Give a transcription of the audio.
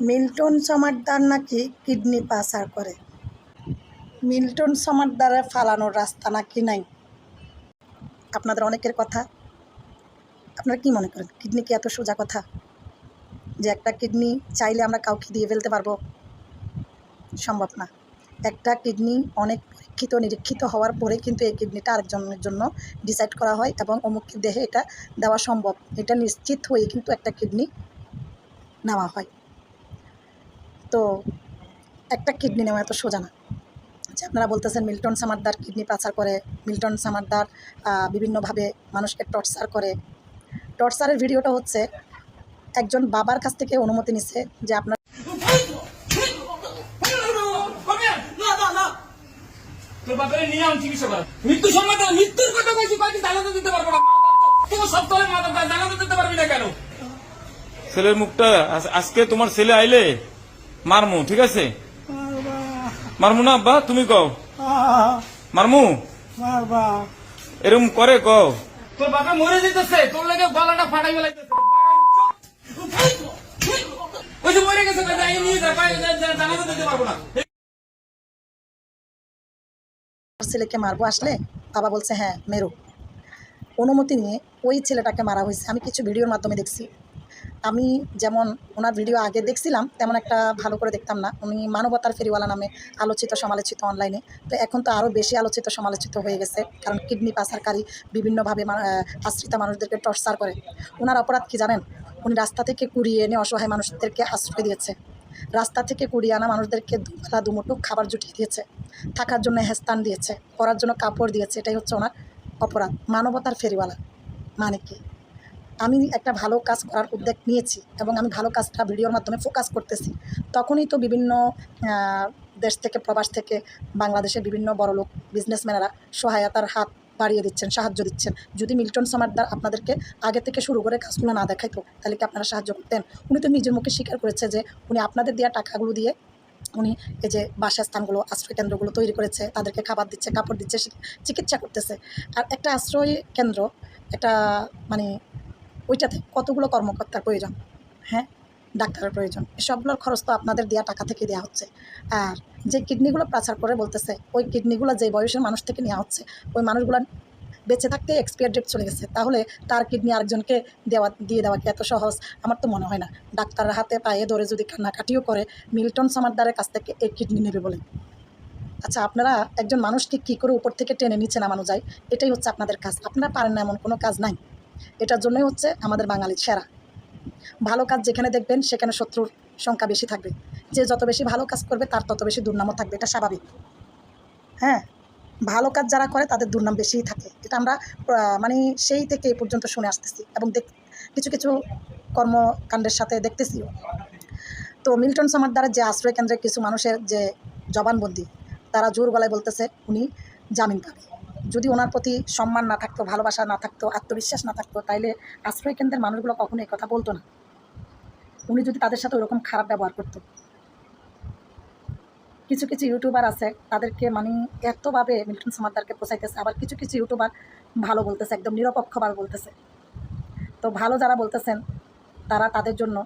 Milton সমারদার নাকি kidney পাচার করে? মিল্টন সমারদারে ফালানোর রাস্তা নাকি নাই? আপনাদের অনেকের কথা। আপনারা কি মনে করেন, কিডনি কি এত সোজা কথা? যে একটা কিডনি চাইলে আমরা কাউকে দিয়ে ফেলতে পারব? সম্ভব না। একটা কিডনি অনেক পরীক্ষিত, নিরীক্ষিত হওয়ার পরে কিন্তু এই কিডনিটা আরেকজনের জন্য ডিসাইড করা হয় এবং অমুকের দেহে এটা দেওয়া সম্ভব। এটা নিশ্চিত হয়ে কিন্তু একটা কিডনি নেওয়া হয়। তো একটা কিডনি নেওয়া এত সোজা না। যে আপনারা বলতেছেন মিল্টন সামারদার কিডনি পাচার করে, মিল্টন সামারদার বিভিন্নভাবে মানুষকে টর্চার করে। টর্চারের ভিডিওটা হচ্ছে একজন বাবার কাছ থেকে অনুমতি নিচ্ছে যে আপনার ছেলের মুখটা আজকে তোমার ছেলে আইলে? মারমু ঠিক আছে? মারমু না আব্বা তুমি কও। মারমু? এরকম করে কও। তোর বাপে মরে যেতেছে তোর লেগে গলাটা ফাটাই ওই যে মরে গেছে তাই নিয়ে যা জানাতে দিতে পারব না। ছেলেকে মারবো আসলে? বাবা বলছে হ্যাঁ মেরো। অনুমতি নিয়ে ওই ছেলেটাকে মারা হয়েছে। আমি কিছু ভিডিওর মাধ্যমে দেখছি। আমি যেমন ওনার ভিডিও আগে দেখছিলাম, তেমন একটা ভালো করে দেখতাম না। উনি মানবতার ফেরিওয়ালা নামে আলোচিত, সমালোচিত অনলাইনে তো এখন তো আরও বেশি আলোচিত, সমালোচিত হয়ে গেছে। কারণ কিডনি পাচারকারী বিভিন্নভাবে আশ্রিত মানুষদেরকে টর্চার করে। ওনার অপরাধ কি জানেন? উনি রাস্তা থেকে কুড়িয়ে এনে অসহায় মানুষদেরকে আশ্রয় দিয়েছে। রাস্তা থেকে কুড়িয়ে আনা মানুষদেরকে দুবেলা, দুমুঠো খাবার জুটিয়ে দিয়েছে। থাকার জন্য হেস্তান দিয়েছে, পরার জন্য কাপড় দিয়েছে। এটাই হচ্ছে ওনার অপরাধ। মানবতার ফেরিওয়ালা। মানে কি? আমি একটা ভালো কাজ করার উদ্যোগ নিয়েছি এবং আমি ভালো কাজটা ভিডিওর মাধ্যমে ফোকাস করতেছি। তখনই তো বিভিন্ন দেশ থেকে, প্রবাস থেকে বাংলাদেশের বিভিন্ন বড় লোক বিজনেসম্যানেরা সহায়তার হাত বাড়িয়ে দিচ্ছেন, সাহায্য দিচ্ছেন। যদি মিল্টন সমারদার আপনাদেরকে আগে থেকে শুরু করে কাজগুলো না দেখাইতো, তাহলে কি আপনারা সাহায্য করতেন? উনি তো নিজের মুখে স্বীকার করেছে যে উনি আপনাদের দেওয়া টাকাগুলো দিয়ে উনি এই যে বাসস্থানগুলো আশ্রয় কেন্দ্রগুলো তৈরি করেছে, তাদেরকে খাবার দিচ্ছে, কাপড় দিচ্ছে, চিকিৎসা করতেছে। আর একটা আশ্রয় কেন্দ্র একটা মানে ওইটাতে কতগুলো কর্মকর্তার প্রয়োজন? হ্যাঁ ডাক্তারের প্রয়োজন। সবগুলোর খরচ তো আপনাদের দেওয়া টাকা থেকে দেওয়া হচ্ছে। আর যে কিডনিগুলো প্রাচার করে বলতেছে, ওই কিডনিগুলো যে বয়সের মানুষ থেকে নেওয়া হচ্ছে, ওই মানুষগুলো বেঁচে থাকতে এক্সপায়ার ডেট চলে গেছে। তাহলে তার কিডনি আরেকজনকে দেওয়া, দিয়ে দেওয়া কি এত সহজ? আমার তো মনে হয় না। ডাক্তারের হাতে পায়ে ধরে যদি কান্নাকাটিও করে, মিল্টন সামারদারের কাছ থেকে এই কিডনি নেবে বলে। আচ্ছা আপনারা একজন মানুষকে কী করে উপর থেকে টেনে নিচে নামানো যায়? এটাই হচ্ছে আপনাদের কাজ। আপনারা পারেন না এমন কোনো কাজ নাই। এটার জন্যই হচ্ছে আমাদের বাঙালির সেরা। ভালো কাজ যেখানে দেখবেন, সেখানে শত্রুর সংখ্যা বেশি থাকবে। যে যত বেশি ভালো কাজ করবে, তার তত বেশি দুর্নামও থাকবে। এটা স্বাভাবিক। হ্যাঁ ভালো কাজ যারা করে, তাদের দুর্নাম বেশিই থাকে। এটা আমরা মানে সেই থেকে এই পর্যন্ত শুনে আসতেছি এবং দেখ, কিছু কিছু কর্মকাণ্ডের সাথে দেখতেছিও। তো মিল্টন সামার দ্বারা যে আশ্রয় কেন্দ্রে কিছু মানুষের যে জবানবন্দি, তারা জোর গলায় বলতেছে, উনি জামিন পাবে। যদি ওনার প্রতি সম্মান না থাকতো, ভালোবাসা না থাকতো, আত্মবিশ্বাস না থাকতো, তাইলে আশ্রয় কেন্দ্রের মানুষগুলো কখনো এই কথা বলতো না। উনি যদি তাদের সাথে ওরকম খারাপ ব্যবহার করতো। কিছু কিছু ইউটিউবার আছে, তাদেরকে মানে এতভাবে মিল্টন সামাদ্দারকে পোষাইতেছে, আবার কিছু কিছু ইউটিউবার ভালো বলতেছে, একদম নিরপেক্ষভাবে বলতেছে। তো ভালো যারা বলতেছেন, তারা তাদের জন্য